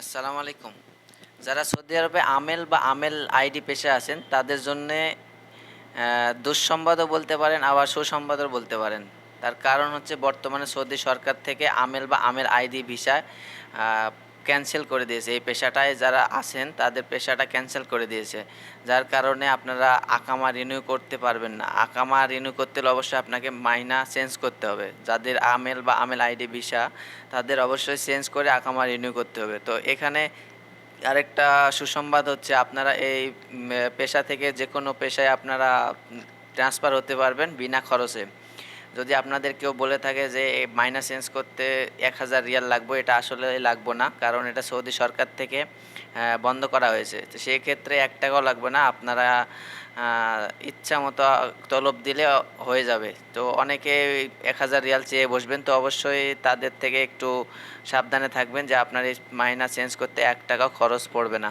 আসসালামু আলাইকুম। যারা সৌদি আরবে আমেল বা আমেল আইডি পেশে আছেন, তাদের জন্যে দুঃসম্বাদও বলতে পারেন, আবার সুসম্বাদও বলতে পারেন। তার কারণ হচ্ছে বর্তমানে সৌদি সরকার থেকে আমেল বা আমেল আইডি ভিসা ক্যান্সেল করে দিয়েছে। এই পেশাটায় যারা আছেন, তাদের পেশাটা ক্যান্সেল করে দিয়েছে। যার কারণে আপনারা আকামা রিনিউ করতে পারবেন না। আকামা রিনিউ করতে হলে অবশ্যই আপনাকে মাইনা চেঞ্জ করতে হবে। যাদের আমেল বা আমেল আইডি ভিসা, তাদের অবশ্যই চেঞ্জ করে আকামা রিনিউ করতে হবে। তো এখানে আরেকটা সুসংবাদ হচ্ছে, আপনারা এই পেশা থেকে যে কোনো পেশায় আপনারা ট্রান্সফার হতে পারবেন বিনা খরচে। যদি আপনাদের কেউ বলে থাকে যে মাইনা চেঞ্জ করতে এক হাজার রিয়াল লাগবে, এটা আসলে লাগবো না। কারণ এটা সৌদি সরকার থেকে বন্ধ করা হয়েছে। তো সেই ক্ষেত্রে এক টাকাও লাগবে না। আপনারা ইচ্ছা মতো তলব দিলে হয়ে যাবে। তো অনেকে এক হাজার রিয়াল চেয়ে বসবেন। তো অবশ্যই তাদের থেকে একটু সাবধানে থাকবেন যে, আপনার এই মাইনা চেঞ্জ করতে এক টাকাও খরচ পড়বে না।